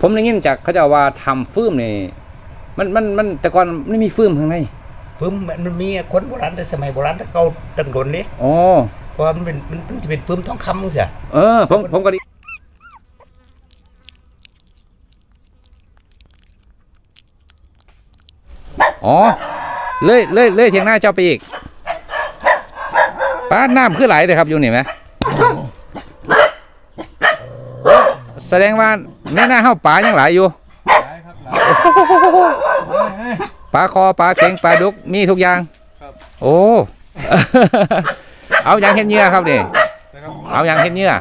ผมได้ยินจากเขาเจะว่าทำฟืมนี่มันมันมันแต่ก่อนไม่มีฟืมข้างในฟืมมันมันมีคนโบราณแต่สมัยโบราณแต่เก่าตั้งโดนนี่อ๋อเพราะว่ามันเป็นมันมันจะเป็นฟืมทองคำมั้งเสียเออผมผมก็ดีอ๋อเลยเลยเลยเทียงหน้าเจ้าไปอีกป้าน้ำคือไหลเลยครับอยู่นี่ไหม แสดงว่าในหน้าเฮาปลายังไหลายอยู่ปลาคอปลาเข็งปลาดุกมีทุกอย่างโอ้ เอาอย่างเห็นเหยื่อครับนี่นะครับเอาอย่างเห็นเหยื่อ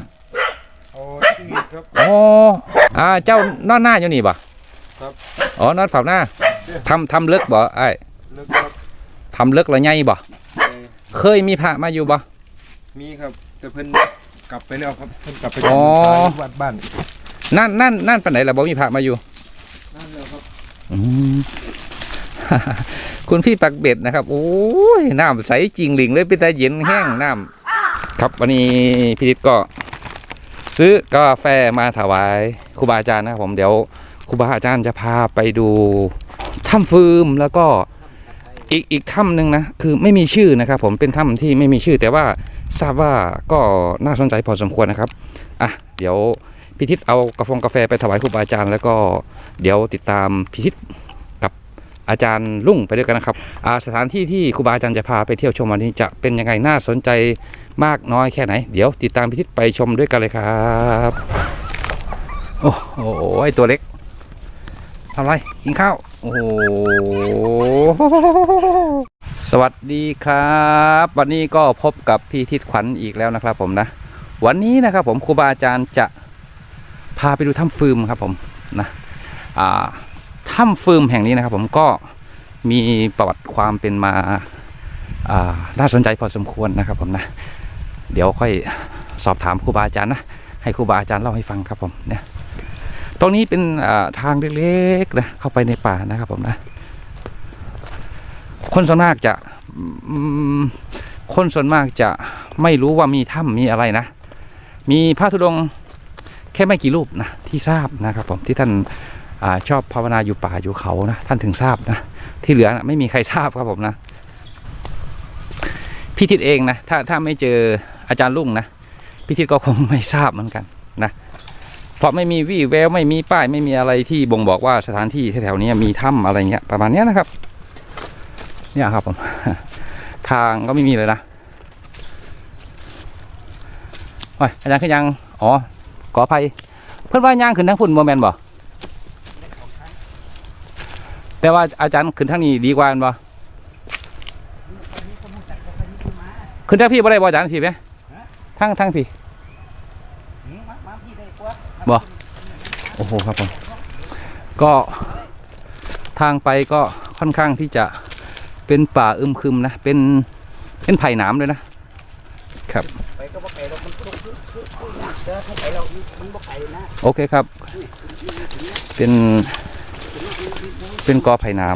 เอาที่นี่ครับ โอ้อ่าเจ้านอนหน้าอยู่นี่บ่ครับ อ๋อนอนเฝ้าหน้าทำทำเลิกบ่ไอ้ายเลิกครับทำเลิกแล้วไงบ่เอ่อเคยมีพระมาอยู่บ่ มีครับแต่เพิ่นกลับไปแล้วครับเพิ่นกลับไปอ๋อที่วัดบ้าน นั่นนั่นนั่นปานไหนล่ะบ่มีพระมาอยู่นั่นแล้วครับอืมคุณพี่ปักเบ็ดนะครับ โอ้ยน้ำใสจริงหลิงเลยเป็นตาเย็นแห้งน้ำครับวันนี้พี่ทิศก็ ซื้อกาแฟมาถวายครูบาอาจารย์นะครับผมเดี๋ยวครูบาอาจารย์จะพาไปดูถ้ำฟืมแล้วก็อีกอีกถ้ำหนึ่งนะคือไม่มีชื่อนะครับ ผมเป็นถ้ำที่ไม่มีชื่อ แต่ว่าทราบว่าก็น่าสนใจพอสมควรนะครับอะเดี๋ยว พิทิศเอากาแฟกาแฟไปถวายครูบาอาจารย์ แล้วก็เดี๋ยวติดตามพิทิศกับอาจารย์ลุ่งไปด้วยกันนะครับสถานที่ที่ครูบาอาจารย์จะพาไปเที่ยวชมวันนี้จะเป็นยังไงน่าสนใจมากน้อยแค่ไหน เดี๋ยวติดตามพิทิศไปชมด้วยกันเลยครับโอ้โหไอตัวเล็กทำไรกินข้าวโอ้โหสวัสดีครับ วันนี้ก็พบกับพี่ทิศขวัญอีกแล้วนะครับผมนะ วันนี้นะครับผมครูบาอาจารย์จะ พาไปดูถ้ำฟืมครับผมนะถ้ำฟืมแห่งนี้นะครับ ผมก็มีประวัติความเป็นมาน่าสนใจพอสมควรนะครับผมนะ เดี๋ยวค่อยสอบถามครูบาอาจารย์นะ ให้ครูบาอาจารย์เล่าให้ฟังครับผมเนี่ยตรงนี้เป็นทางเล็กๆนะเข้าไปในป่านะครับผมนะ คนส่วนมากจะคนส่วนมากจะไม่รู้ว่ามีถ้ำมีอะไรนะ มีพระธุดงค์ ค่ไม่กี่รูปนะที่ทราบนะครับผมที่ท่านอชอบภาวนาอยู่ป่าอยู่เขานะท่านถึงทราบนะที่เหลือนะไม่มีใครทราบครับผมนะพี่ทิศเองนะถ้าถ้าไม่เจออาจารย์ลุงนะพี่ทิศก็คงไม่ทราบเหมือนกันนะเพราะไม่มีวี่แววไม่มีป้ายไม่มีอะไรที่บ่งบอกว่าสถานที่แถวๆนี้มีถ้ำอะไรเงี้ยประมาณนี้นะครับเนี่ยครับผมทางก็ไม่มีเลยนะโอ้ยอาจารย์ขึ้นยังอ๋อ ขออภัยเพื่อนว่าย่างขึ้นทั้งฝุ่นโมแมนบ่แต่ว่าอาจารย์ขึ้นทั้งนี้ดีกว่าแม่นบ่ขึ้นทั้งพี่บ่ได้บ่อาจารย์พี่ไหมทั้งทั้งพี่โอ้โหครับผมก็ทางไปก็ค่อนข้างที่จะเป็นป่าอึมครึมนะเป็นเป็นไผ่หนามเลยนะครับไปก็บ่ไกลเรามันก็คือคือคือเด้อถ้าไปรามัน โอเคครับ เป็น เป็นกอไผ่น้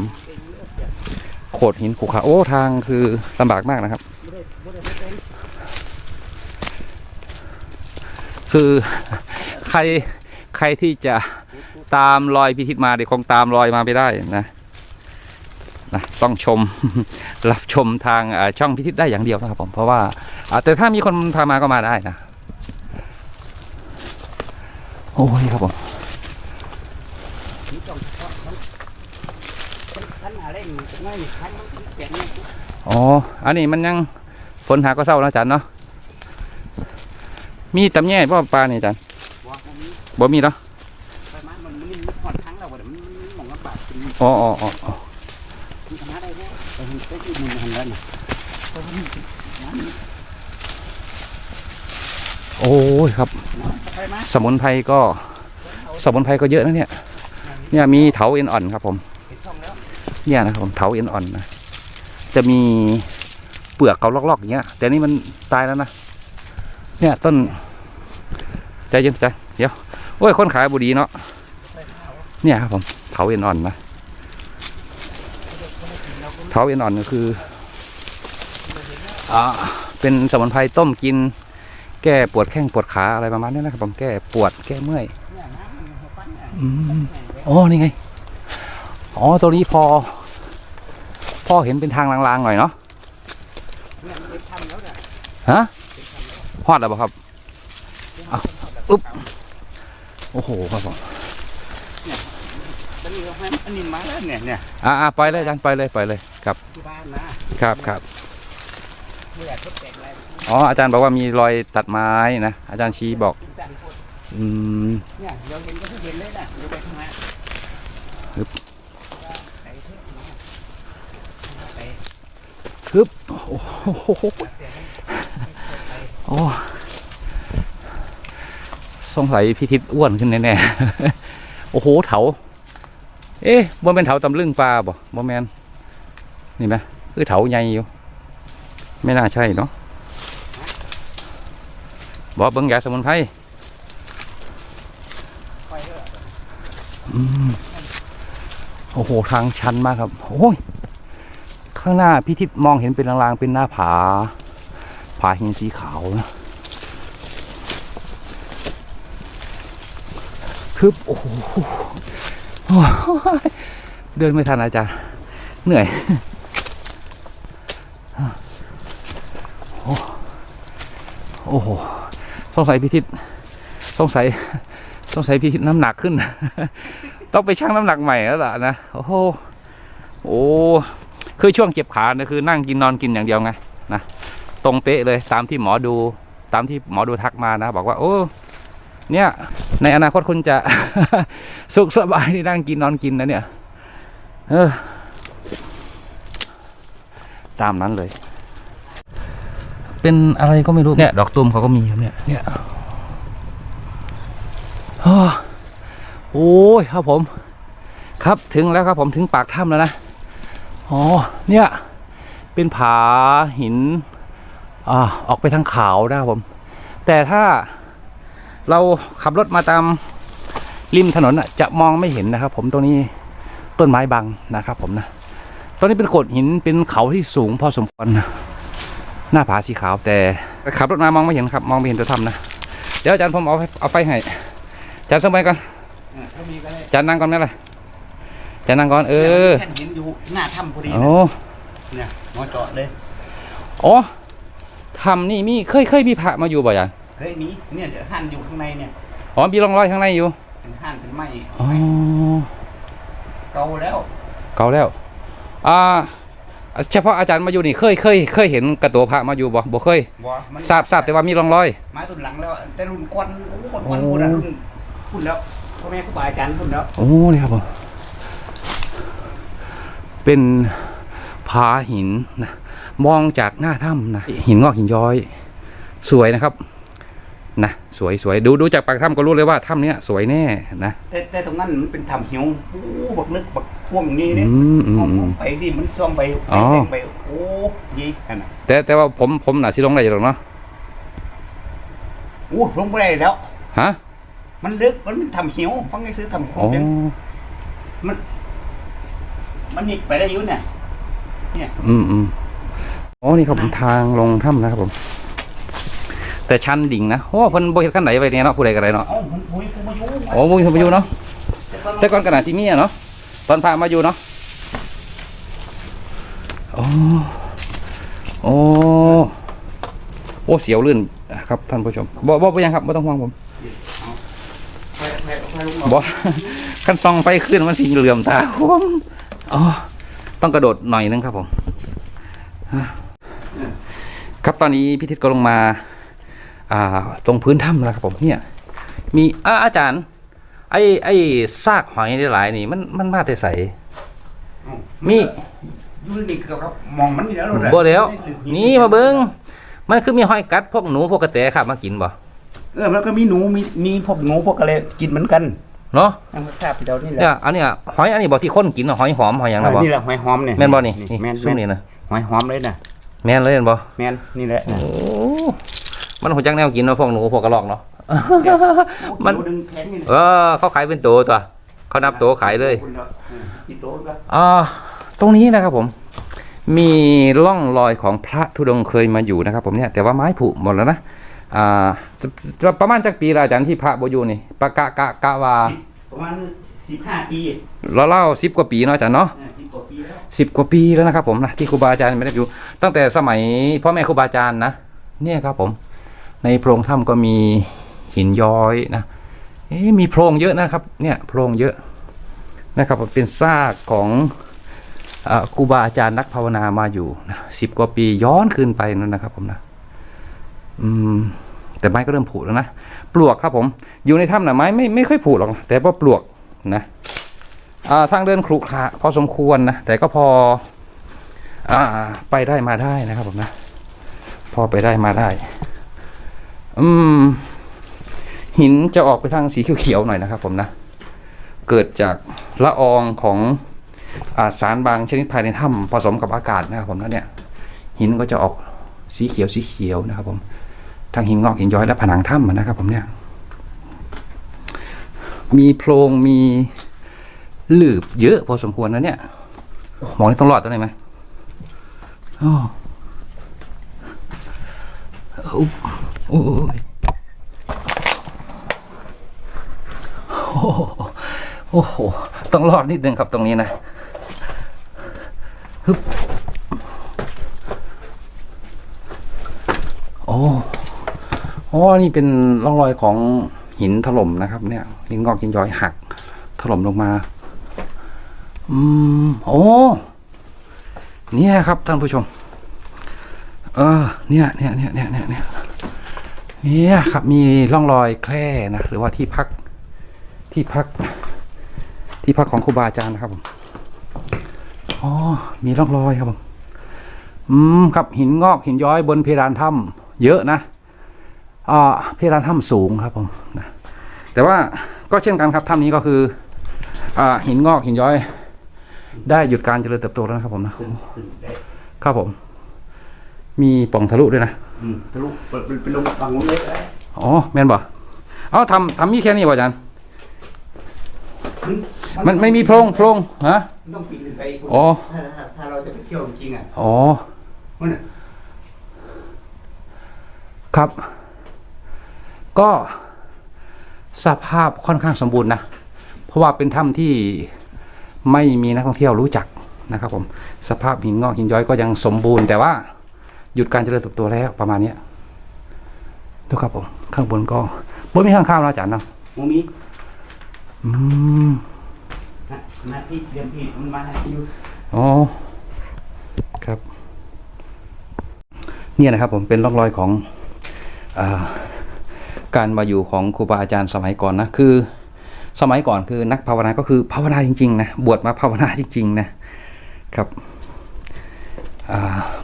ำโขดหินขูขาโอ้ ทางคือลำบากมากนะครับ คือใครใครที่จะตามรอยพิทิศมาเดี๋ยวคงตามรอยมาไม่ได้นะนะต้องชมรับชมทางช่องพิทิศได้อย่างเดียวนะครับผมเพราะว่าแต่ถ้ามีคนพามาก็มาได้นะ โอ้ยครับผมอ๋อ อันนี้มันยังฝนหาก็เศร้าแล้วอาจารย์เนาะ มีตำแย่บ่ปลานี่อาจารย์บ่มันมีบ่มีเนาะปมามันมันมีหอดทั้งเราบ่ได้มันมันหมองลำบากมันอ๋ออ๋ออ๋ออ๋อมันทำอะไรได้ไปเห็นไปที่มันหันแล้วน่ะโอ้ยครับ สมุนไพรก็สมุนไพรก็เยอะนะเนี่ย เนี่ยมีเถาเอ็นอ่อนครับผมเนี่ยนะครับผมเถาเอ็นอ่อนนะจะมีเปลือกเขาลอกๆอย่างเงี้ย แต่นี่มันตายแล้วนะเนี่ยต้นใจเย็นใจเดี๋ยวโอ้ยคนขายบุดีเนาะเนี่ยครับผมเถาเอ็นอ่อนนะเถาเอ็นอ่อนก็คืออ่าเป็นสมุนไพรต้มกิน แก้ปวดแข้งปวดขาอะไรประมาณนี้นะครับผมแก้ปวดแก้เมื่อยเนี่ยน้ำมันหัวปั้นเนี่ยอืมอ๋อนี่ไง อ๋อตัวนี้พอ พ่อเห็นเป็นทางลางๆหน่อยเนาะเนี่ยมันทำแล้วเนี่ยฮะฮอดแล้วบ่ครับเอาอึ๊บโอ้โหครับผมตอนนี้เราให้อันนี้มาแล้วเนี่ยเนี่ยอ่าอ่าไปเลยอาจารย์ไปเลยไปเลยครับที่บ้านนะครับครับไม่ อยากทดแตกอะไรอ๋ออาจารย์บอกว่ามีรอยตัดไม้นะอาจารย์ชี้บอกจันทร์พูดอืมเนี่ยเราเห็นก็ที่เห็นเลยนะเราไปข้างหน้าฮึบไปเถอะนะไปฮึบโอ้โหโอ้สงสัยพิทิศอ้วนขึ้นแน่ๆ โอ้โห เถา เอ๊ะบ่เป็นเถาตำลึงปลาบ่บ่แมนนี่ไหมคือเถาใหญ่อยู่ ไม่น่าใช่เนาะบอกเบิ้งยาสมุนไพรโอ้โห ทางชันมากครับ โอ้ย ข้างหน้าพี่ทิศมองเห็นเป็นลางๆ เป็นหน้าผา ผาหินสีขาวนะคึบ โอ้โห เดินไม่ทันอาจารย์ เหนื่อย โอ้ โอ้โหสงสัยพี่ทิศสงสัยสงสัยพี่ทิศน้ำหนักขึ้น ต้องไปชั่งน้ำหนักใหม่แล้วล่ะนะโอ้โหโอ้คือช่วงเจ็บขาเนี่ยคือนั่งกินนอนกินอย่างเดียวไงนะตรงเป๊ะเลยตามที่หมอดูตามที่หมอดูทักมานะ บอกว่า โอ้เนี่ย ในอนาคตคุณจะสุขสบายที่นั่งกินนอนกินนะเนี่ย เออ ตามนั้นเลย เป็นอะไรก็ไม่รู้เนี่ย ดอกตูมเขาก็มีครับเนี่ยเนี่ยอ้อโอ้ยครับผม ครับถึงแล้วครับผมถึงปากถ้ำแล้วนะอ๋อเนี่ย เป็นผาหินอ่าออกไปทางขาวนะครับผม แต่ถ้าเราขับรถมาตามริมถนนน่ะจะมองไม่เห็นนะครับ ผมตรงนี้ต้นไม้บังนะครับ ผมนะตรงนี้เป็นโขดหินเป็นเขาที่สูงพอสมควรนะ หน้าผาสีขาวแต่ขับรถมามองไม่เห็นครับ มองไม่เห็นตัวถ้ำนะ เดี๋ยวอาจารย์ผมเอาไฟเอาไฟให้อาจารย์สมัยก่อนอะถ้ามีก็ได้อาจารย์นั่งก่อนไหมล่ะอาจารย์นั่งก่อนเออแค่เห็นอยู่หน้าถ้ำพอดีโอ้นะเนี่ยหมอเจาะเลยอ๋อทำนี่มีเคยเคยมีพระมาอยู่บ่อยอะเคยมีเนี่ยเดี๋ยวหั่นอยู่ข้างในเนี่ยอ๋อมีร่องรอยข้างในอยู่เป็นหั่นเป็นไม้อ๋อเก่าแล้ว เก่าแล้วอ่า เฉพาะอาจารย์มาอยู่นี่เคยเคยเคยเห็นกระตัวพระมาอยู่บ่บ่เคยบ่มันทราบทราบแต่ว่ามีร่องรอยไม้ต้นหลังแล้วแต่รุ่นควันโอ้ควันควันพุ่นอะรุ่นพุ่นแล้วพ่อแม่ครูบาอาจารย์พุ่นแล้วโอ้นี่ครับผมเป็นผาหินนะมองจากหน้าถ้ำนะหินงอกหินย้อย สวยนะครับ นะสวยสวยดูดูจากปากถ้ำก็รู้เลยว่าถ้ำเนี้ยสวยแน่นะแต่แต่ตรงนั้นมันเป็นถ้ำหิวโอ้บักลึกบักพ่วงนี้เนี่ยอืมอืมอืม ไปสิมันซ่อมไปอ๋อแดงไปโอ้ยี่กันน่ะแต่แต่ว่าผมผมน่ะสิลงได้อยู่หรอกเนาะโอ้ลงไปได้แล้ว ฮะมันลึกมันเป็นถ้ำหิวฟังไงซื้อถ้ำหิอ๋วอเนี่ยมันนี่ไปได้อยุ่เนี่ยอืมอืมอ๋อนี่ครับผมทางลงถ้ำนะครับผม แต่ชันดิ่งนะโอ้เพิ่นบ่เฮ็ดกันไหนไปเนี่ยเนาะผู้ใดก็ได้เนาะเอ้ามันปุ้ยกูมาอยู่โอ้บ่มีคนมาอยู่เนาะแต่ก่อนแต่ก่อนกระนาซิมีอะเนาะตอนพามาอยู่เนาะโอ้โอ้โอ้เสียวลื่นครับท่านผู้ชมบ่บ่บ่ยังครับบ่ต้องห่วงผมไปไปไปลงบ่คันซองไฟขึ้นมันสิเหลื่อมตาผมอ๋อต้องกระโดดหน่อยนึงครับผมฮะครับตอนนี้พิทิศก็ลงมาอ่า ตรงพื้นถ้ำแล้วครับผมเนี่ยมีอาอาจารย์ ไอ้ไอ้ซากหอยหลายๆนี่ มันมันมาแต่ใสมีอยู่นี่เกี่ยวกับมองมันนี่แล้วบ่แล้ว นี่มาเบิงมันคือมีหอยกัดพวกหนูพวกกระแตครับมากินบ่เออแล้วก็มีหนูมีมีพวกหนูพวกอะไรกินเหมือนกันเนาะทางภาพเดียวนี่แหละเนี่ยอันเนี้ยหอยอันนี้บ่ที่คนกินเนาะหอยหอมหอยหยังนะบ่นี่แหละหอยหอมเนี่ยแม่นบ่นี่นี่แม่นซุ่มแม่นนี่นะหอยหอมเลยนะแม่นเลยแม่นบ่แม่นนี่แหละโอ้ มันหัวจักแนวกินเนาะพวกหนูพวกกระรอกเนาะ มันหดึงแขนนี่เออเขาขายเป็นตัวตัว เขานับตัวขายเลยกินโตก็อ่าตรงนี้นะครับผม มีร่องรอยของพระธุดงค์เคยมาอยู่นะครับผมเนี่ยแต่ว่าไม้ผุหมดแล้วนะอ่าจะจะประมาณจักปีละอาจารย์ที่พระบอยู่นี่ปะกะกะกะวาประมาณสิบห้าปีเราเล่าสิบกว่าปีเนาะอาจารย์เนาะสิบกว่าปีแล้วสิบกว่าปีแล้วนะครับผมนะที่ครูบาอาจารย์ไม่ได้อยู่ ตั้งแต่สมัยพ่อแม่ครูบาอาจารย์นะเนี่ยครับผม ในโพรงถ้ำก็มีหินย้อยนะเอ๊มีโพรงเยอะนะครับ เนี่ยโพรงเยอะนะครับเป็นซากของครูบาอาจารย์นักภาวนามาอยู่นะสิบกว่าปีย้อนคืนไปนั่นนะครับผมนะอืมแต่ไม้ก็เริ่มผุแล้วนะปลวกครับผม อยู่ในถ้ำนะไม้ไม่ไม่ค่อยผุหรอกแต่ว่าปลวกนะทางเดินครุขระพอสมควรนะแต่ก็พออ่าไปได้มาได้นะครับผมนะ พอไปได้มาได้ อืม หินจะออกไปทางสีเขียวๆหน่อยนะครับ ผมนะ เกิดจากละอองของอาสารบางชนิดภายในถ้ำผสมกับอากาศนะครับผมนะเนี่ย หินก็จะออกสีเขียวสีเขียวนะครับ ผมทางหินงอกหินย้อยและผนังถ้ำนะครับ ผมเนี่ย มีโพรงมีหลืบเยอะพอสมควรนะเนี่ยมองนี่ต้องรอดตัวไหนไหมอ๋ออุ๊บ โอ้ยโอ้โหโอ้โห ต้องรอดนิดนึงครับตรงนี้นะฮึบโอ้อ๋อนี่เป็นร่องรอยของหินถล่มนะครับ เนี่ยหินงอกหินย้อยหัก ถล่มลงมา อืม โอ้ เนี่ยครับท่านผู้ชม เออ เนี่ยเนี่ยเนี่ยเนี่ยเนี่ย เนี่ยครับมีร่องรอยแคร่นะหรือว่าที่พักที่พัก ที่พักของครูบาอาจารย์นะครับผมอ๋อมีร่องรอยครับผมอืมครับหินงอกหินย้อยบนเพดานถ้ำเยอะนะอ่าเพดานถ้ำสูงครับผมนะแต่ว่าก็เช่นกันครับถ้ำนี้ก็คืออ่าหินงอกหินย้อย ได้หยุดการเจริญเติบโตแล้วนะครับผมนะครับผม มีปล่องทะลุด้วยนะอืมทะลุเปิดเป็นลงฝั่งนู้นเลยได้อ๋อแม่นบ่เอาทำทำมีแค่นี้บ่อาจารย์มันไม่มีโพรงโพรงฮะ มันต้องปิดเลยไปอ๋อ ถ้าถ้าถ้าเราจะไปเที่ยวจริงๆอะอ๋อ มันน่ะครับ ก็สภาพค่อนข้างสมบูรณ์นะ เพราะว่าเป็นถ้ำที่ไม่มีนักท่องเที่ยวรู้จักนะครับผม สภาพหินงอกหินย้อยก็ยังสมบูรณ์แต่ว่า หยุดการเจริญเติบโตแล้วประมาณเนี้ยดูครับผมข้างบนก็บนมีข้างข้าวนะอาจารย์เนาะโมมีอืมนะนะพี่เรียนพี่มันมาให้อยู่อ๋อครับ เนี่ยนะครับ ผมเป็นร่องรอยของอาการมาอยู่ของครูบาอาจารย์สมัยก่อนนะคือ สมัยก่อนคือนักภาวนาก็คือภาวนาจริงๆนะบวชมาภาวนาจริง ๆ นะครับอ่า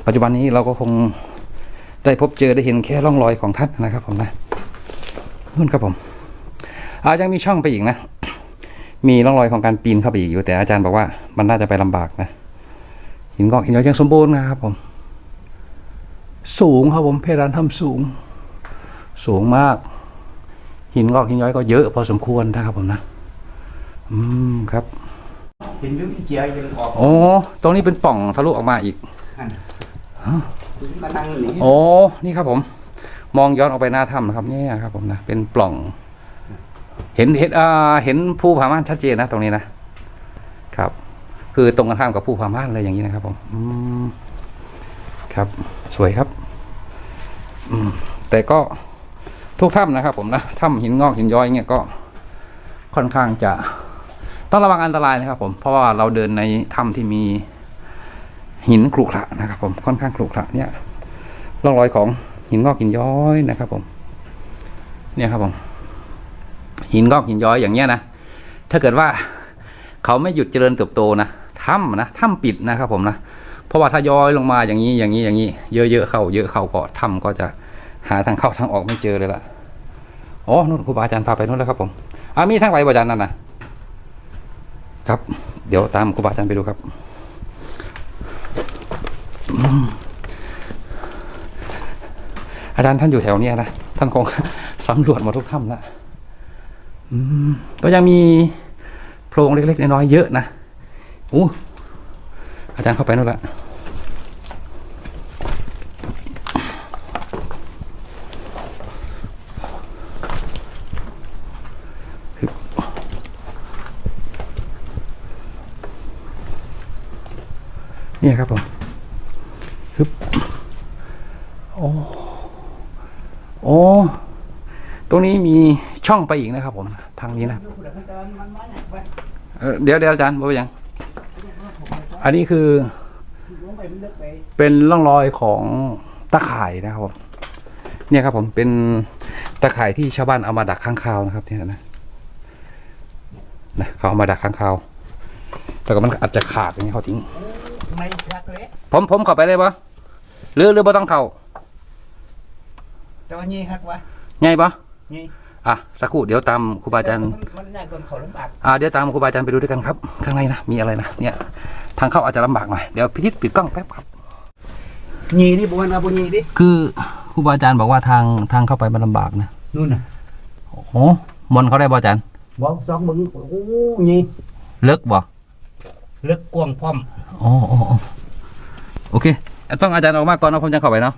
ปัจจุบันนี้เราก็คงได้พบเจอได้เห็นแค่ร่องรอยของท่านนะครับผมนะนู่นครับผมอายังมีช่องไปอีกนะ มีร่องรอยของการปีนเข้าไปอีกอยู่แต่อาจารย์บอกว่ามันน่าจะไปลำบากนะหินงอกหินย้อยยังสมบูรณ์นะครับผม สูงครับผมเพดานถ้ำสูง สูงมาก หินงอกหินย้อยก็เยอะพอสมควรนะครับผมนะ อืมครับเห็นวิวอีเกียยังออกโอ้ตรงนี้เป็นปล่องทะลุออกมาอีกนั่น มานั่งนี่โอ้นี่ครับผม มองย้อนออกไปหน้าถ้ำนะครับเนี่ยครับ ผมนะเป็นปล่อง เห็นเห็นอ่าเห็นภูผาม่านชัดเจนนะตรงนี้นะครับ คือตรงกันข้ามกับภูผาม่านเลยอย่างนี้นะครับ ผมอืมครับสวยครับอืมแต่ก็ทุกถ้ำนะครับ ผมนะถ้ำหินงอกหินย้อยเงี้ยก็ค่อนข้างจะต้องระวังอันตรายนะครับ ผมเพราะว่าเราเดินในถ้ำที่มี หินขรุขระนะครับผมค่อนข้างขรุขระเนี่ยร่องรอยของหินงอกหินย้อยนะครับผมเนี่ยครับผมหินงอกหินย้อยอย่างเงี้ยนะถ้าเกิดว่าเขาไม่หยุดเจริญเติบโตนะถ้ำนะถ้ำปิดนะครับผมนะเพราะว่าถ้าย้อยลงมาอย่างนี้อย่างนี้อย่างนี้ เยอะๆเข้าเยอะเข้าก็ถ้ำก็จะหาทางเข้าทางออกไม่เจอเลยล่ะอ๋อนู่นครูบาอาจารย์พาไปนู่นแล้วครับผมอ่ามีทางไปบาอาจารย์นั่นนะครับ เดี๋ยวตามครูบาอาจารย์ไปดูครับ อาจารย์ท่านอยู่แถวเนี้ยนะท่านคงสำรวจหมดทุกถ้ำแล้วก็ยังมีโพรงเล็กๆน้อยๆเยอะนะอู้อาจารย์เข้าไปนู่นละฮึบ เนี่ยครับผมฮึบโอ้โอ้ตรงนี้มี ช่องไปอีกนะครับผม ทางนี้นะเอ่อเดี๋ยวเดี๋ยวอาจารย์บอกว่ายังอันนี้คือ เป็นร่องรอยของตะข่ายนะครับผมเนี่ยครับผมเป็นตะข่ายที่ชาวบ้านเอามาดักข้างคาวนะครับเนี่ยนะนะเขาเอามาดักข้างคาวแต่ก็มันอาจจะขาดอย่างนี้เขาทิ้งไม่รักเลยผมผมเข้าไปได้ปะหรือหรือบ่ต้องเข้าแต่ว่านี่ฮักวะไงปะนี่ อะสักครู่เดี๋ยวตามครูบาอาจารย์มันมันยากจนเขาลำบากอ่าเดี๋ยวตามครูบาอาจารย์ไปดูด้วยกันครับ ข้างในนะมีอะไรนะเนี่ยทางเข้าอาจจะลำบากหน่อยเดี๋ยวพิทิศปิดกล้องแป๊บครับนี่ดิบวนมาบนนี่ดิคือครูบาอาจารย์บอกว่าทางทางเข้าไปมันลำบากนะนู่นน่ะโอ้โหมนต์เขาได้บอาจารย์บอกสองมึงโอ้นี่เลิกบอกเลิกกวางพร้อมอ๋ออ๋ออ๋อโอเค ต้องอาจารย์ออกมาก่อนนะผมจะเข้าไปเนาะ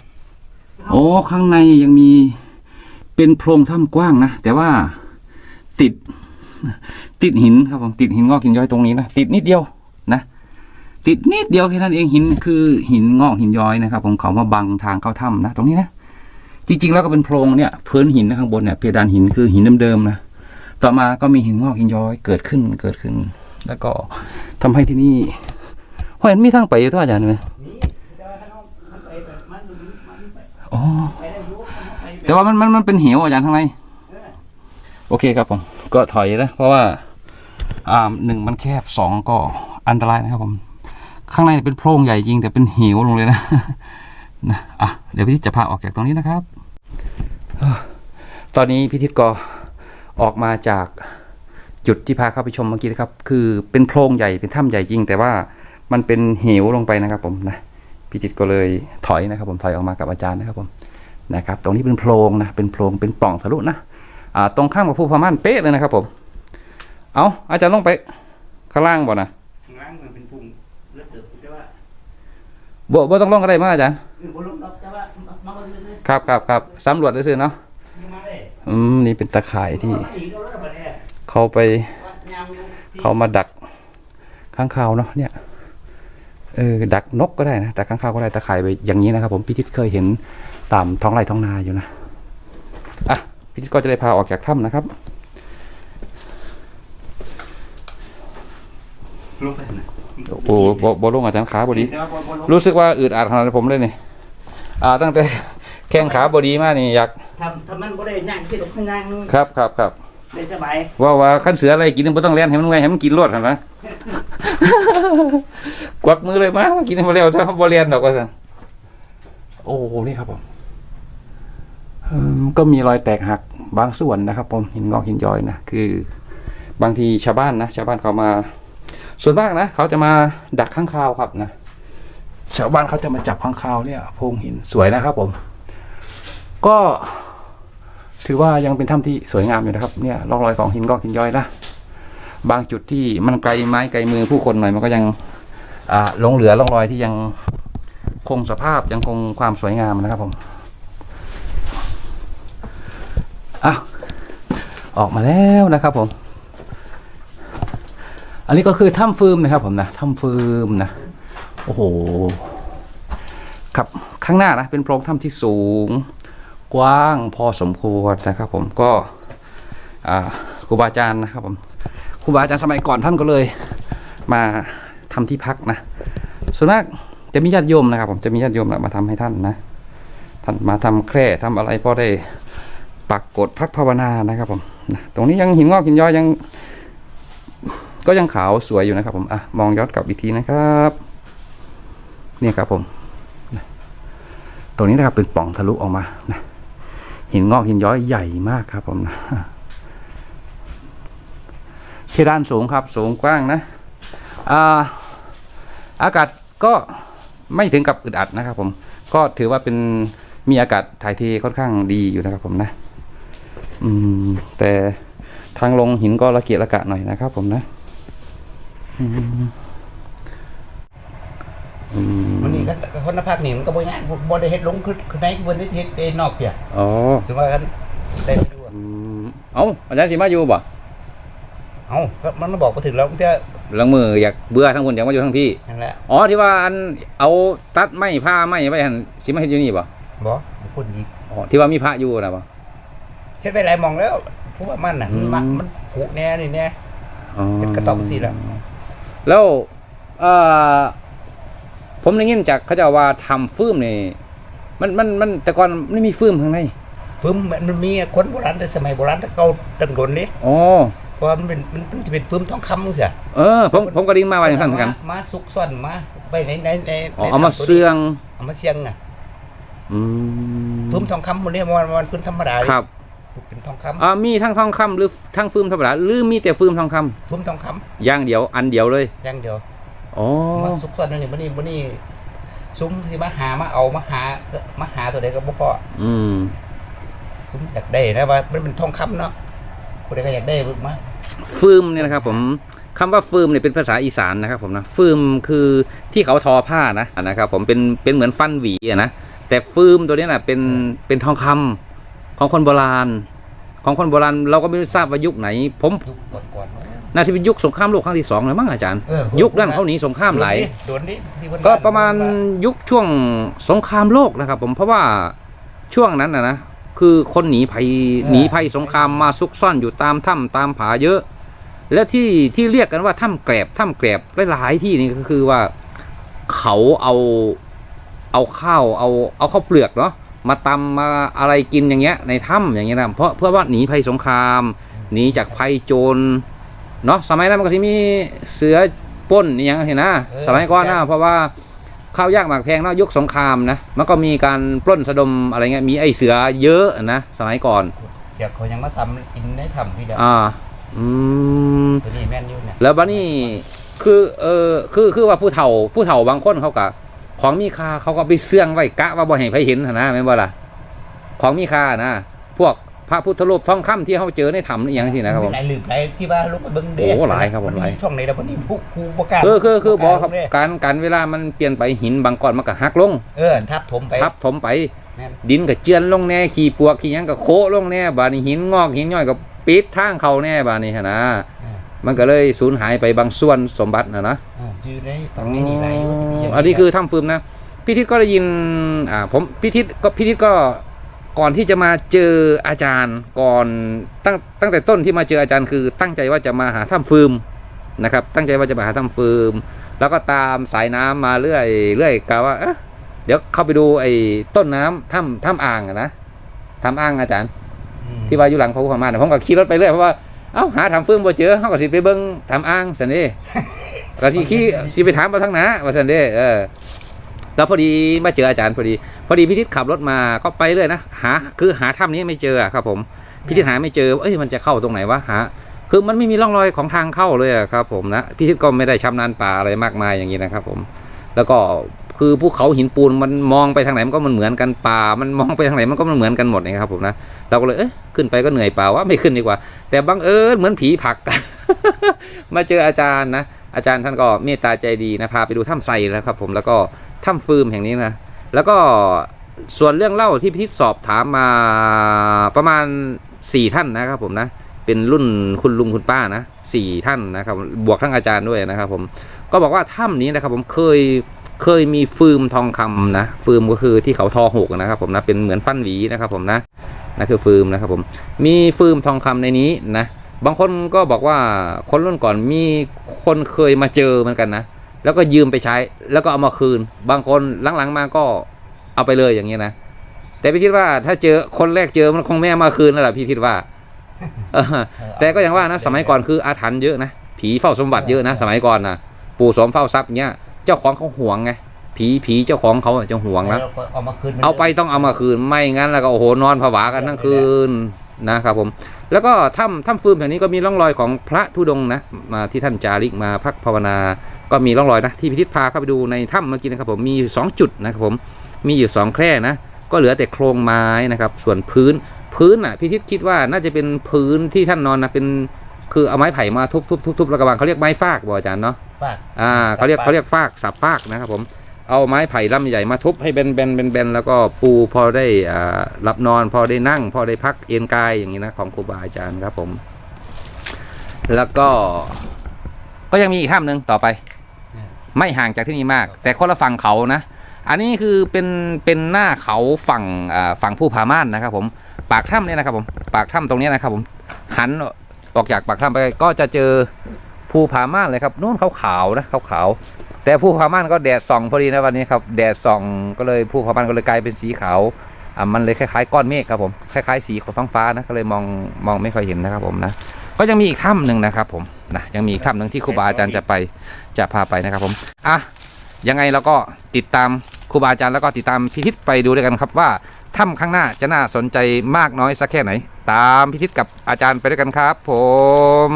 โอ้ข้างในยังมี เป็นโพรงถ้ำกว้างนะ แต่ว่าติด ติดหินครับผมติดหินงอกหินย้อยตรงนี้นะติดนิดเดียวนะ ติดนิดเดียวแค่นั้นเองหินคือหินงอกหินย้อยนะครับ ผมเขามาบังทางเข้าถ้ำนะตรงนี้นะจริงๆแล้วก็เป็นโพรงเนี่ยพื้นหินนะข้างบนเนี่ยเพดานหินคือหินเดิมๆนะต่อมาก็มีหินงอกหินย้อยเกิดขึ้นเกิดขึ้น แล้วก็ทำให้ที่นี่เห็นมีทางไปอยู่ตัวอาจารย์ไหมนี่แต่ว่าถ้าน้องนไปแบบมันมันไปอ๋ แต่ว่ามันมันมันเป็นเหวอาจารย์ข้างในโอเคครับผม ก็ถอยนะเพราะว่าอ่าหนึ่งมันแคบสองก็อันตรายนะครับผม ข้างในเป็นโพรงใหญ่จริง แต่เป็นเหวลงเลยนะนะอะเดี๋ยวพี่ทิศจะพาออกจากตรงนี้นะครับ ตอนนี้พี่ทิศก็ออกมาจากจุดที่พาเข้าไปชมเมื่อกี้นะครับ คือเป็นโพรงใหญ่เป็นถ้ำใหญ่จริง แต่ว่ามันเป็นเหวลงไปนะครับผมนะพี่ทิศก็เลยถอยนะครับผมถอยออกมากับอาจารย์นะครับผม นะครับ ตรงนี้เป็นโพรงนะ เป็นโพรง เป็นปล่องทะลุนะอ่าตรงข้ามกับภูพม่านเป๊ะเลยนะครับผม เอาอาจารย์ลงไปข้างล่างบ่นะข้างล่างมันเป็นปุ่มเลือดเดือดแต่ว่าบ่บ่ต้องลงก็ได้มาอาจารย์เออบนลงดอกแต่ว่ามาบนซื้อครับครับครับสำรวจซื่อๆเนาะๆมาเลยอืมนี่เป็นตะข่ายที่มาอีกแล้วก็มาเลยเขาไปวัดยามอยู่ที่เขามาดักข้างคาวเนาะเนี่ยเออดักนกก็ได้นะดักข้างคาวก็ได้ตะข่ายไปอย่างนี้นะครับ ผมพี่ทิศเคยเห็น ตามท้องไร่ท้องนาอยู่นะ อะ พี่ทิศก็จะได้พาออกจากถ้ำนะครับลงไปนะโอ้โหบ่บ่ลงอาจารย์ขาบ่ดีแต่ว่าบ่บ่ลงรู้สึกว่าอึดอัดขนาดผมเลยนี่อ่า ตั้งแต่แข้งขาบดีมากนี่อยากทำทำมันบ่ได้ย่างสิลงข้างล่างครับครับครับได้สบายว่าว่าขั้นเสืออะไรกินไม่ต้องเลี้ยนให้มันไวให้มันกินรวดครับนะกวักมือเลยมาว่ากินให้มันเร็วถ้าเขาบ่เรียนดอกว่าสันโอ้โหนี่ครับผมอืม ก็มีรอยแตกหักบางส่วนนะครับ ผมหินงอกหินย้อยนะคือบางทีชาวบ้านนะชาวบ้านเขามา ส่วนมากนะเขาจะมาดักข้างคาวครับนะชาวบ้านเขาจะมาจับข้างคาวเนี่ยโพงหินสวยนะครับ ผม ก็ถือว่ายังเป็นถ้ำที่สวยงามอยู่นะครับ เนี่ยร่องรอยของหินงอกหินย้อยนะบางจุดที่มันไกลไม้ไกลมือผู้คนหน่อยมันก็ยังอ่าหลงเหลือร่องรอยที่ยังคงสภาพยังคงความสวยงามนะครับผม อะออกมาแล้วนะครับผม อันนี้ก็คือถ้ำฟืมนะครับผมนะถ้ำฟืมนะโอ้โหครับข้างหน้านะเป็นโพรงถ้ำที่สูง กว้างพอสมควรนะครับผมก็ครูบาอาจารย์นะครับผมครูบาอาจารย์สมัยก่อนท่านก็เลย มาทำที่พักนะส่วนมากจะมีญาติโยมนะครับ ผมจะมีญาติโยมนะมาทำให้ท่านนะท่านมาทำแคร่ทำอะไรพอได้ ปักกดพักภาวนานะครับผมนะตรงนี้ยังหินงอกหินย้อยยัง ก็ยังขาวสวยอยู่นะครับผมอะมองย้อนกลับอีกทีนะครับเนี่ยครับผมตรงนี้นะครับเป็นป่องทะลุออกมานะหินงอกหินย้อยใหญ่มากครับผมนะเพดานสูงครับสูงกว้างนะอ่าอากาศก็ไม่ถึงกับอึดอัดนะครับผมก็ถือว่าเป็นมีอากาศถ่ายเทค่อนข้างดีอยู่นะครับผมนะ อืม แต่ทางลงหินก็ละเกียดละกะหน่อยนะครับผมนะอืมอืมวันนี้ก็คนละภาคนี่มันก็บ่ยากบ่ได้เฮ็ดลงคือคือในบนได้เฮ็ดเอนอกเพียอ๋อสมว่ากันได้ไปดูอะอืมเอ้าอาจารย์สิมาอยู่บ่เอ้าก็มันมาบอกมาถึงแล้วเจ้าลังมืออยากเบื่อทั้งคนอยากมาอยู่ทั้งพี่นั่นแหละอ๋อที่ว่าอันเอาตัดไม้ผ้าไม้ไว้หันสิมาเฮ็ดอยู่นี่บ่บอกคนอีกอ๋อที่ว่ามีพระอยู่นะบ่ เฮ็ดไปหลายหมองแล้วเพราะว่ามันน่ะมันมามันผุแน่นี่แน่อ๋อเป็นกระต๊อบสิแล้วแล้วเอ่อผมได้ยินจากเขาเจ้าว่าทำฟืมนี่มันมันมันแต่ก่อนไม่มีฟืมข้างในฟึมมันมันมีคนโบราณแต่สมัยโบราณแต่เก่าตั้งโดนนี่อ๋อเพราะว่ามันเป็นมันมันจะเป็นฟึมทองคำเสียเออ ผมผมก็ไดิ้มาว่าอย่างนั้นเหมือนกันมาซุกซ่อนมาไปในในในอ๋อในเอามาถ้ำตัวนี้เสื่องเอามาเสียงน่ะอืมฟึมทองคำมันเนี่ยมันมันฟึมธรรมดาเลยครับ เป็นทองคอ่ามีทั้งทองคำหรือทั้งฟืมธรรมดาหรือมีแต่ฟืมทองคำำฟึมทองคอย่างเดียวอันเดียวเลยำอย่างเดียวอ๋อมาซุกซ่อนนี่มันนี่มันนี่ซุ้มสิมาหามาเอามาหามาหาตัวใดก็บ่พออืมซุ้มอยากได้นะว่ามันเป็นทองคำเนาะคนใดก็อยากได้มาฟืมเนี่ยนะครับ ผมคำว่าฟืมเนี่ยเป็นภาษาอีสานนะครับผมนะฟืมคือที่เขาทอผ้านะนะครับ ผมเป็นเป็นเหมือนฟันหวีอะนะแต่ฟืมตัวเนี้ยนะเป็นเป็นทองคำ ของคนโบราณ ของคนโบราณเราก็ไม่ทราบว่ายุคไหน ผมยุคก่อนๆเนาะน่าจะเป็นยุคสงครามโลกครั้งที่สองเลยมั้งอาจารย์ เออยุคนั้นเขาหนีสงครามหลาย โดนดิที่เพิ่นก็ประมาณยุคช่วงสงครามโลกนะครับ ผมเพราะว่าช่วงนั้นนะนะคือคนหนีภัยหนีภัยสงครามมาซุกซ่อนอยู่ตามถ้ำตามผาเยอะ และที่ที่เรียกกันว่าถ้ำแกรบถ้ำแกรบหลายๆที่นี่ก็คือว่าเขาเอาเอาข้าวเอาเอาข้าวเปลือกเนาะ มาตำมาอะไรกินอย่างเงี้ยในถ้ำอย่างเงี้ยนะเพราะเพื่อว่าหนีภัยสงครามหนีจากภัยโจรเนาะสมัยนั้นมันก็จะมีเสือปล้นอหย่างเห็นนะสมัยก่อนนะเพราะว่าข้าวยากหมากแพงเนาะยุคสงครามนะมันก็มีการปล้นสะดมอะไรเงี้ยมีไอเสือเยอะนะสมัยก่อนเดี๋ยวเขายังมาทำกินได้ทำพี่เดียวอ่าอืมตัวนี้แม่นอยู่เนี่ยแล้วบัดนี้คือเออคือคือว่าผู้เฒ่าผู้เฒ่าบางคนเขาก็ ของมีค่าเขาก็ไปเสื่องไว้กะว่าบ่ให้ใครเห็นหั้นนะแม่นบ่ล่ะของมีค่านะ พวกพระพุทธรูปทองคำที่เขาเจอในถ้ำนี่อย่างที่นะครับผมหลายลืมหลายที่ว่าลูกไปเบิ่งเด้โอ้หลายครับผมหลายนช่องไหนแล้ววันนี้ผู้ครูประกาศคือคือคือบอกครับเด้การการเวลามันเปลี่ยนไปหินบางก้อนมันก็หักลง เออทับถมไปทับถมไปแม่นดินก็เจือนลงแน่ขี้ปวกขี้หยังก็โคะลงแน่บาดนี้หินงอกหินย่อยก็ปิดทางเขาแน่บาดนี้หั้นนะเออ มันก็เลยสูญหายไปบางส่วนสมบัตินะนะเอออยู่ในฝั่งนี้นี่หลายอยู่ที่ยังอันนี้คือถ้ำฟืมนะพี่ทิศก็ได้ยินอ่าผมพี่ทิศก็พี่ทิศก็ก่อนที่จะมาเจออาจารย์ก่อนตั้งตั้งแต่ต้นที่มาเจออาจารย์คือ ตั้งใจว่าจะมาหาถ้ำฟืมนะครับ ตั้งใจว่าจะมาหาถ้ำฟืม แล้วก็ตามสายน้ำมาเรื่อยเรื่อยกะว่าเอ๊ะเดี๋ยวเข้าไปดูไอ้ต้นน้ำถ้ำถ้ำอ่างอะนะถ้ำอ่างอาจารย์อืมที่ว่าอยู่หลังพระพุทธมาเนี่ยผมก็ขี่รถไปเรื่อยเพราะว่า เอ้าหาทำฟืมบ่เจอเฮาก็สิไปเบิ่งทำอ่างซั่นเด้ก็สิขี่สิไปถามมาทางหน้าว่าซั่นเด้เออแล้วพอดีมาเจออาจารย์พอดี พอดีพิทิศขับรถมาก็ไปเรื่อยนะหาคือหาถ้ำนี้ไม่เจออะครับผมพิทิศหาไม่เจอเอ้ยมันจะเข้าตรงไหนวะหาคือมันไม่มีร่องรอยของทางเข้าเลยอะครับผมนะพิทิศก็ไม่ได้ชำนาญป่าอะไรมากมายอย่างนี้นะครับผม แล้วก็ คือภูเขาหินปูนมันมองไปทางไหนมันก็มันเหมือนกันป่า มันมองไปทางไหนมันก็มันเหมือนกันหมดนะครับผมนะเราก็เลยเอ๊ะขึ้นไปก็เหนื่อยเปล่าวะไม่ขึ้นดีกว่า แต่บังเอิญเหมือนผีผักมาเจออาจารย์นะอาจารย์ท่านก็เมตตาใจดีนะพาไปดูถ้ำไซแล้วครับผมแล้วก็ถ้ำฟืมแห่งนี้นะแล้วก็ส่วนเรื่องเล่าที่พิทิศสอบถามมาประมาณสี่ท่านนะครับผมนะเป็นรุ่นคุณลุงคุณป้านะสี่ท่านนะครับบวกทั้งอาจารย์ด้วยนะครับผมก็บอกว่าถ้ำนี้นะครับผมเคย เคยมีฟืมทองคำนะฟืมก็คือที่เขาทอหกนะครับผมนะเป็นเหมือนฟันหวีนะครับผมนะนั่นคือฟืมนะครับผมมีฟืมทองคำในนี้นะบางคนก็บอกว่าคนรุ่นก่อนมีคนเคยมาเจอเหมือนกันนะแล้วก็ยืมไปใช้แล้วก็เอามาคืน บางคนหลังๆมาก็เอาไปเลยอย่างเงี้นะแต่พี่คิดว่าถ้าเจอคนแรกเจอมันคงไม่เอามาคืนแล้วล่ะพี่คิดว่าแต่ก็อย่างว่านะสมัยก่อนคืออาถรรพ์เยอะนะผีเฝ้าสมบัติเยอะนะ สมัยก่อนนะปู่สมเฝ้าทรัพย์เงี้ย เจ้าของเขาห่วงไงผีผีเจ้าของเขาอะจะห่วงนะแล้วก็เอามาคืนเอาไปต้องเอามาคืนไม่งั้นแล้วก็โอ้โหนอนผวากันทั้งคืนนะครับผม แล้วก็ถ้ำถ้ำฟืมแห่งนี้ก็มีร่องรอยของพระธุดงค์นะมาที่ท่านจาริกมาพักภาวนา ก็มีร่องรอยนะที่พิทิศพาเข้าไปดูในถ้ำเมื่อกี้นะครับผมมีอยู่สองจุดนะครับผมมีอยู่สองแคร่นะก็เหลือแต่โครงไม้นะครับ ส่วนพื้นพื้นอะพิทิศคิดว่าน่าจะเป็นพื้นที่ท่านนอนนะเป็นคือเอาไม้ไผ่มาทุบทุบทุบทุบแล้วก็วางเขาเรียกไม้ฟากบ่อาจารย์เนาะ ฝากอ่าเขาเรียกเขาเรียกฟากสับฟากนะครับผมเอาไม้ไผ่ลำใหญ่มาทุบให้เป็นเบนเบนเบนแล้วก็ปูพอได้อ่าหลับนอนพอได้นั่ง พอได้พักเอนกายอย่างนี้นะของครูบาอาจารย์ครับผม แล้วก็ก็ยังมีอีกถ้ำหนึ่งต่อไป ไม่ห่างจากที่นี่มาก แต่คนละฝั่งเขานะ อันนี้คือเป็นเป็นหน้าเขาฝั่งอ่าฝั่งผู้ผาม่านนะครับ ผมปากถ้ำเนี่ยนะครับผมปากถ้ำตรงเนี้ยนะครับผมหันออกจากปากถ้ำไปก็จะเจอ ภูผาม่านเลยครับนู่นขาวๆนะขาวๆแต่ภูผาม่านก็แดดส่องพอดีนะวันนี้ครับแดดส่องก็เลยภูผาม่านก็เลยกลายเป็นสีขาวอะมันเลยคล้ายๆก้อนเมฆครับผมคล้ายๆสีของท้องฟ้านะก็เลยมองมองไม่ค่อยเห็นนะครับผมนะก็ยังมีอีกถ้ำหนึ่งนะครับผมนะยังมีอีกถ้ำหนึ่งที่ครูบาอาจารย์จะไปจะพาไปนะครับผมอะยังไงเราก็ติดตามครูบาอาจารย์แล้วก็ติดตามพิทิศไปดูด้วยกันครับว่าถ้ำข้างหน้าจะน่าสนใจมากน้อยสักแค่ไหน ตามพิทิศกับอาจารย์ไปด้วยกันครับ ผม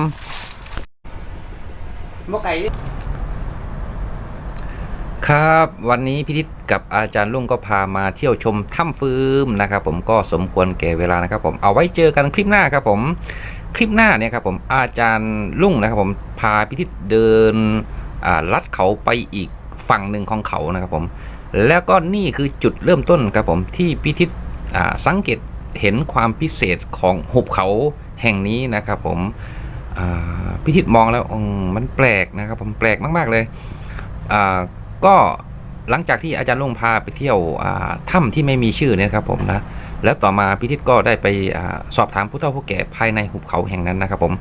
ครับ วันนี้พิทิศกับอาจารย์ลุงก็พามาเที่ยวชมถ้ำฟืมนะครับ ผมก็สมควรแก่เวลานะครับ ผมเอาไว้เจอกันคลิปหน้าครับผมคลิปหน้าเนี่ยครับผมอาจารย์ลุงนะครับ ผมพาพิทิศเดินลัดเขาไปอีกฝั่งหนึ่งของเขานะครับผม แล้วก็นี่คือจุดเริ่มต้นครับผมที่พิทิศอ่าสังเกตเห็นความพิเศษของหุบเขาแห่งนี้นะครับผม พิทิศมองแล้วมันแปลกนะครับ ผมแปลกมาก ๆ เลยก็หลังจากที่อาจารย์ลุงพาไปเที่ยวถ้ำที่ไม่มีชื่อเนี่ยครับผมนะแล้วต่อมาพิทิศก็ได้ไปอสอบถามผู้เฒ่าผู้แก่ภายในหุบเขาแห่งนั้นนะครับผม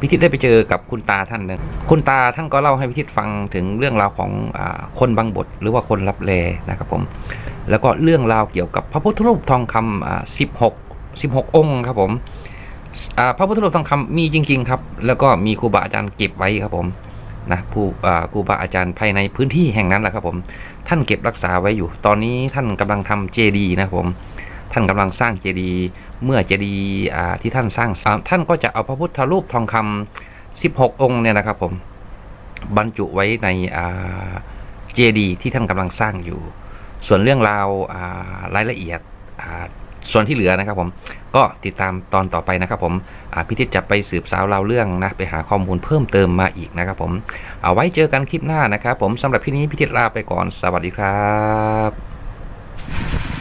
พิทิศได้ไปเจอกับคุณตาท่านหนึ่งคุณตาท่านก็เล่าให้พิทิศฟังถึงเรื่องราวของอคนบางบท หรือว่าคนรับแลนะครับผมแล้วก็เรื่องราวเกี่ยวกับพระพุทธรูปทองคำอ่า16 16 องค์ครับผม พระพุทธรูปทองคำมีจริง ๆ ครับ แล้วก็มีครูบาอาจารย์เก็บไว้ครับผมนะผู้ครูบาอาจารย์ภายในพื้นที่แห่งนั้นแหละครับผม ท่านเก็บรักษาไว้อยู่ ตอนนี้ท่านกำลังทำเจดีนะครับผม ท่านกำลังสร้างเจดีเมื่อเจดีที่ท่านสร้างท่านก็จะเอาพระพุทธรูปทองคำ16 องค์เนี่ยนะครับผมบรรจุไว้ในเจดีที่ท่านกำลังสร้างอยู่ ส่วนเรื่องราวรายละเอียด ส่วนที่เหลือนะครับผมก็ติดตามตอนต่อไปนะครับผมพิทิศจะไปสืบสาวเราเรื่องนะไปหาข้อมูลเพิ่มเติมมาอีกนะครับผมเอาไว้เจอกันคลิปหน้านะครับผมสำหรับพี่นี้พิทิศลาไปก่อนสวัสดีครับ